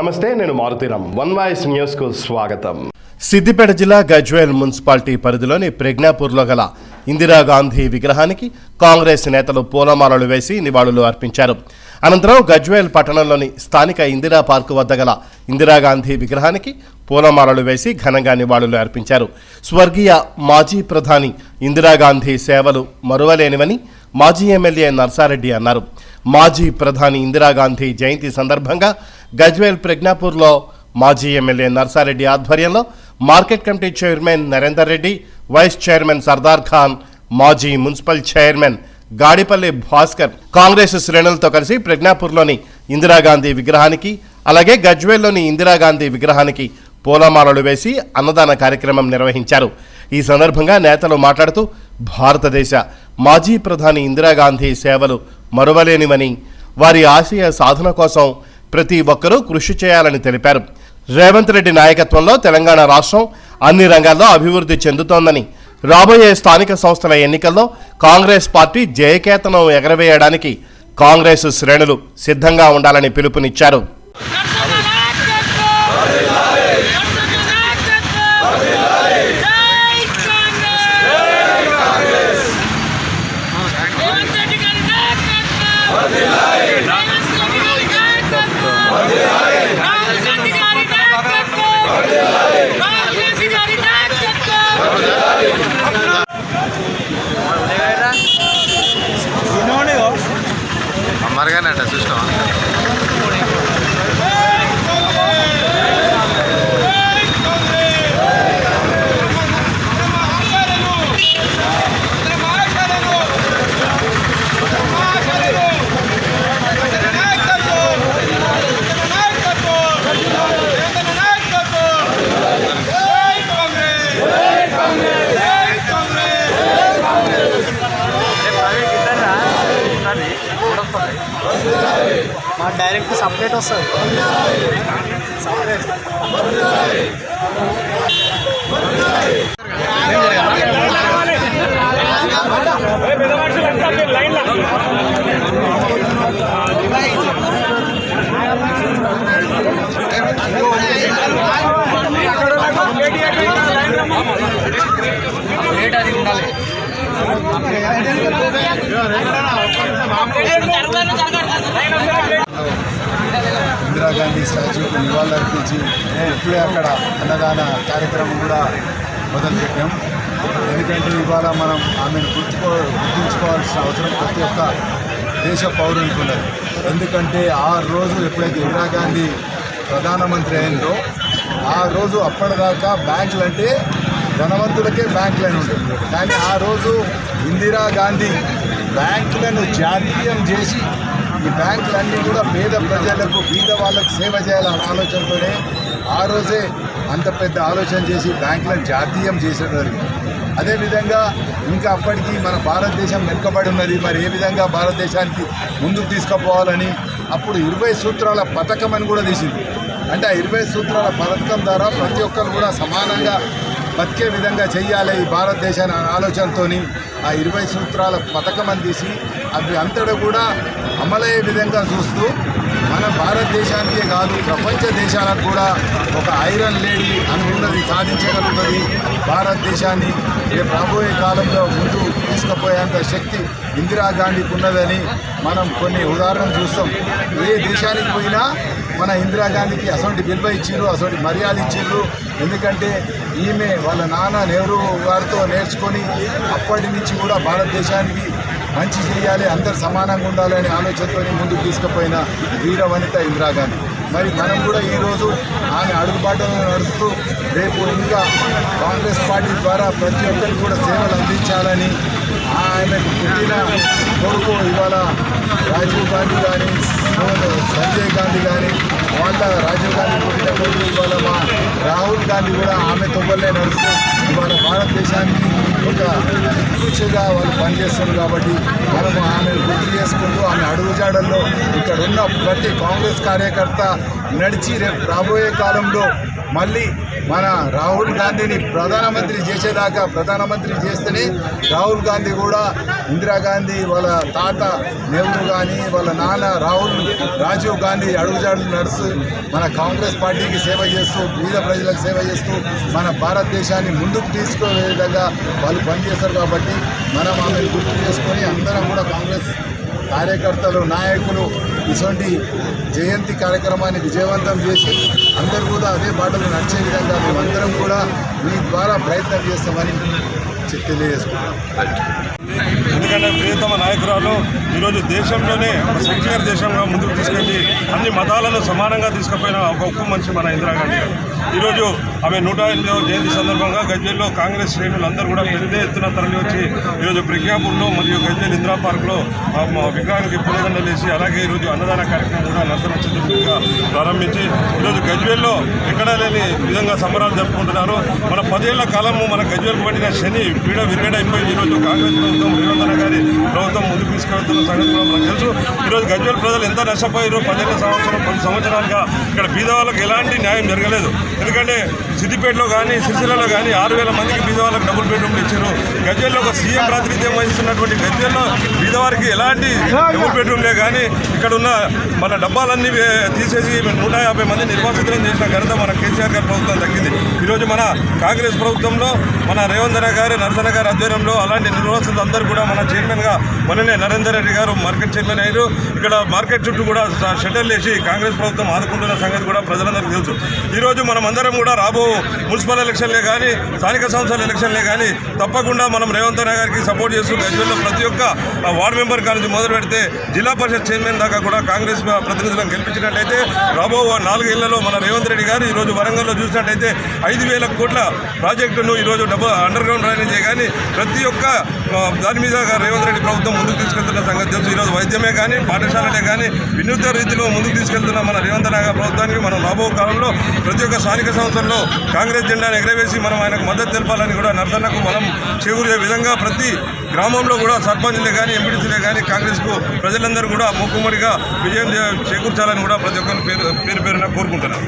నమస్తే నేను Maruthi Ram one voice న్యూస్కు స్వాగతం. సిద్దిపేట జిల్లా గజ్వేల్ మున్సిపాలిటీ పరిధిలోని ప్రజ్ఞాపూర్లో గల ఇందిరాగాంధీ విగ్రహానికి కాంగ్రెస్ నేతలు పూలమాలలు వేసి నివాళులు అర్పించారు. అనంతరం గజ్వేల్ పట్టణంలోని స్థానిక ఇందిరా పార్కు వద్ద గల ఇందిరాగాంధీ విగ్రహానికి పూలమాలలు వేసి ఘనంగా నివాళులు అర్పించారు. స్వర్గీయ మాజీ ప్రధాని ఇందిరాగాంధీ సేవలు మరువలేనివని మాజీ ఎమ్మెల్యే నర్సారెడ్డి అన్నారు. మాజీ ప్రధాని ఇందిరాగాంధీ జయంతి సందర్భంగా గజ్వేల్ ప్రజ్ఞాపూర్లో మాజీ ఎమ్మెల్యే నర్సారెడ్డి ఆధ్వర్యంలో market committee chairman Narender Reddy vice chairman Sardar Khan మాజీ municipal chairman Gadipalli Bhaskar Congress శ్రేణులతో కలిసి ప్రజ్ఞాపూర్లోని ఇందిరాగాంధీ విగ్రహానికి అలాగే గజ్వేల్లోని ఇందిరాగాంధీ విగ్రహానికి పూలమాలలు వేసి అన్నదాన కార్యక్రమం నిర్వహించారు. ఈ సందర్భంగా నేతలు మాట్లాడుతూ భారతదేశ మాజీ ప్రధాని ఇందిరాగాంధీ సేవలు మరువలేనివని వారి ఆశయ సాధన కోసం ప్రతి ఒక్కరూ కృషి చేయాలని తెలిపారు. రేవంత్ రెడ్డి నాయకత్వంలో తెలంగాణ రాష్ట్రం అన్ని రంగాల్లో అభివృద్ధి చెందుతోందని రాబోయే స్థానిక సంస్థల ఎన్నికల్లో కాంగ్రెస్ పార్టీ జయకేతనం ఎగరవేయడానికి కాంగ్రెస్ శ్రేణులు సిద్ధంగా ఉండాలని పిలుపునిచ్చారు. మా డైరెక్ట్ సపరేట్ వస్తుంది సపరేట్ ఇందిరాగాంధీ స్టాచ్యూకి నివాళులర్పించి ఇప్పుడే అక్కడ అన్నదాన కార్యక్రమం కూడా మొదలుపెట్టాం. ఎందుకంటే ఇవాళ మనం ఆమెను గుర్తుకో గుర్తుంచుకోవాల్సిన అవసరం ప్రతి ఒక్క దేశ పౌరునికి ఉన్నది. ఎందుకంటే ఆ రోజు ఎప్పుడైతే ఇందిరాగాంధీ ప్రధానమంత్రి అయిందో ఆ రోజు అప్పటిదాకా బ్యాంకులు అంటే ధనవంతులకే బ్యాంకులు అని ఉంటుంది కానీ ఆ రోజు ఇందిరాగాంధీ బ్యాంకులను జాతీయం చేసి ఈ బ్యాంకులన్నీ కూడా పేద ప్రజలకు బీద వాళ్ళకు సేవ చేయాలనే ఆలోచనతోనే ఆ రోజే అంత పెద్ద ఆలోచన చేసి బ్యాంకులను జాతీయం చేసడం జరిగింది. అదేవిధంగా ఇంకా అప్పటికి మన భారతదేశం వెనుకబడి ఉన్నది మరి ఏ విధంగా భారతదేశానికి ముందుకు తీసుకుపోవాలని అప్పుడు ఇరవై సూత్రాల పథకం అని కూడా తీసింది అంటే ఆ ఇరవై సూత్రాల పథకం ద్వారా ప్రతి ఒక్కరు కూడా సమానంగా బతికే విధంగా చెయ్యాలి ఈ భారతదేశాన్ని అనే ఆలోచనతోని ఆ ఇరవై సూత్రాల పథకం అని అవి అంతటా కూడా అమలయ్యే విధంగా చూస్తూ మన భారతదేశానికే కాదు ప్రపంచ దేశాలకు కూడా ఒక ఐరన్ లేడీ అనుకున్నది సాధించగలుగుతుంది భారతదేశాన్ని. రేపు రాబోయే కాలంలో ముందు తీసుకుపోయేంత శక్తి ఇందిరాగాంధీకి ఉన్నదని మనం కొన్ని ఉదాహరణలు చూస్తాం. ఏ దేశానికి పోయినా మన ఇందిరాగాంధీకి అటువంటి విలువ ఇచ్చిర్రు అసొంటి మర్యాద ఇచ్చిర్రు ఎందుకంటే ఈమె వాళ్ళ నాన్న నెహ్రూ గారితో నేర్చుకొని అప్పటి నుంచి కూడా భారతదేశానికి మంచి చేయాలి అందరు సమానంగా ఉండాలి అనే ఆలోచనతో ముందుకు తీసుకుపోయిన వీర వనిత ఇందిరాగాంధీ మరి మనం కూడా ఈరోజు ఆమె అడుగుబాటలో నడుస్తూ రేపు ఇంకా కాంగ్రెస్ పార్టీ ద్వారా ప్రతి ఒక్కరికి కూడా సేవలు అందించాలని ఆమెకు పుట్టిన కొడుకు ఇవాళ రాజీవ్ గాంధీ కానీ సంజయ్ గాంధీ కానీ వాళ్ళ రాజీవ్ గాంధీ పుట్టిన ఇవాళ మా రాహుల్ గాంధీ కూడా ఆమె తొవ్వలే నడుస్తూ ఇవాళ భారతదేశానికి ఒక సూచిగా వాళ్ళు పనిచేస్తారు కాబట్టి మనము ఆమెను గుర్తు చేసుకుంటూ ఆమె అడుగుజాడల్లో ఇక్కడ ఉన్న ప్రతి కాంగ్రెస్ కార్యకర్త నడిచి రేపు రాబోయే కాలంలో మళ్ళీ మన రాహుల్ గాంధీని ప్రధానమంత్రి చేసేదాకా ప్రధానమంత్రి చేస్తేనే రాహుల్ గాంధీ కూడా ఇందిరాగాంధీ వాళ్ళ తాత నెహ్రూ కానీ వాళ్ళ నాన్న రాహుల్ రాజీవ్ గాంధీ అడుగుజాడు నడుస్తూ మన కాంగ్రెస్ పార్టీకి సేవ చేస్తూ పేద ప్రజలకు సేవ చేస్తూ మన భారతదేశాన్ని ముందు ముందుకు తీసుకునే విధంగా వాళ్ళు పనిచేస్తారు కాబట్టి మనం ఆమెను గుర్తు చేసుకొని అందరం కూడా కాంగ్రెస్ కార్యకర్తలు నాయకులు ఇటువంటి జయంతి కార్యక్రమాన్ని విజయవంతం చేసి అందరూ కూడా అదే బాటలో నడిచే విధంగా మేమందరం కూడా మీ ద్వారా ప్రయత్నం చేస్తామని చె- తెలియజేసుకుంటాం ఎందుకంటే ప్రియతమ నాయకురాలు ఈరోజు దేశంలోనే ఒక సెక్యులర్ దేశంగా ముందుకు తీసుకెళ్ళి అన్ని మతాలను సమానంగా తీసుకుపోయిన ఒక ఉక్కు మనిషి మన ఇందిరాగాంధీ గారు. ఈరోజు ఆమె నూట ఎనిమిదవ జయంతి సందర్భంగా గజ్వేల్లో కాంగ్రెస్ శ్రేణులు అందరూ కూడా పెద్ద ఎత్తున తరలి వచ్చి ఈరోజు ప్రజ్ఞాపూర్లో మరియు గజ్వేల్ ఇందిరా పార్క్లో మా విగ్రహానికి పూలదండలు వేసి అలాగే ఈరోజు అన్నదాన కార్యక్రమం కూడా నర్సన చతుర్థిగా ప్రారంభించి ఈరోజు గజ్వేల్లో ఎక్కడా లేని విధంగా సంబరాలు జరుపుకుంటున్నారు. మన పదేళ్ళ కాలము మన గజ్వేల్ పడిన శని పీడ విరగడైపోయి ఈరోజు కాంగ్రెస్ ప్రభుత్వం రేవంత్ గారి ప్రభుత్వం ముందుకు తీసుకెళ్తున్న సంగతి కూడా మనకు తెలుసు. ఈరోజు గజ్వేల్ ప్రజలు ఎంత నష్టపోయారు పదేళ్ళ సంవత్సరం పది సంవత్సరాలుగా ఇక్కడ బీదవాళ్ళకి ఎలాంటి న్యాయం జరగలేదు. ఎందుకంటే సిద్దిపేటలో కానీ సిరిసిల్లలో కానీ ఆరు వేల మందికి బీదవాళ్ళకి డబుల్ బెడ్రూమ్లు ఇచ్చారు. గజ్వేల్లో ఒక సీఎం ప్రాతినిధ్యం వహిస్తున్నటువంటి గజ్వేల్లో బీదవారికి ఎలాంటి డబుల్ బెడ్రూమ్లే కానీ ఇక్కడ ఉన్న మన డబ్బాలన్నీ తీసేసి నూట యాభై మంది నిర్వాసితులను చేసిన ఘనత మన కేసీఆర్ గారి ప్రభుత్వం దక్కింది. ఈరోజు మన కాంగ్రెస్ ప్రభుత్వంలో మన రేవంత్ గారు నరసన గారి ఆధ్వర్యంలో అలాంటి నిర్వాసితులు అందరూ కూడా మన చైర్మన్గా మననే నరేందర్ రెడ్డి గారు మార్కెట్ చైర్మన్ అయ్యారు. ఇక్కడ మార్కెట్ చుట్టూ కూడా షటర్లు చేసి కాంగ్రెస్ ప్రభుత్వం ఆదుకుంటున్న సంగతి కూడా ప్రజలందరికీ తెలుసు. ఈరోజు మనం అందరం కూడా రాబో మున్సిపల్ ఎలక్షన్లే కానీ స్థానిక సంస్థల ఎలక్షన్లే కానీ తప్పకుండా మనం రేవంత్ అన్న గారికి సపోర్ట్ చేస్తూ గజ్వెల్లో ప్రతి ఒక్క వార్డు మెంబర్ కాలేజీ మొదలు పెడితే జిల్లా పరిషత్ చైర్మన్ దాకా కూడా కాంగ్రెస్ ప్రతినిధులను గెలిపించినట్టయితే రాబో నాలుగేళ్ళలో మన రేవంత్ రెడ్డి గారు ఈరోజు వరంగల్లో చూసినట్టయితే ఐదు వేల కోట్ల ప్రాజెక్టును ఈరోజు డబ్బు అండర్ గ్రౌండ్ డ్రైనేజే కానీ ప్రతి ఒక్క దాని మీద రేవంత్ రెడ్డి ప్రభుత్వం ముందుకు తీసుకెళ్తున్న సంగతి తెలుసు. ఈరోజు వైద్యమే కానీ పాఠశాలలే కానీ వినూత్న రీతిలో ముందుకు తీసుకెళ్తున్న మన రేవంత్ అన్న ప్రభుత్వానికి మనం రాబో కాలంలో ప్రతి ఒక్క స్థానిక సంస్థల్లో కాంగ్రెస్ జెండాను ఎగరవేసి మనం ఆయనకు మద్దతు తెలపాలని కూడా నర్సన్నకు మనం చేకూరే విధంగా ప్రతి గ్రామంలో కూడా సర్పంచ్లే కానీ ఎంపీటీసీలే కానీ కాంగ్రెస్కు ప్రజలందరూ కూడా మొక్కుమడిగా విజయం చేకూర్చాలని కూడా ప్రతి ఒక్కరు పేరు పేరు పేరున కోరుకుంటున్నారు.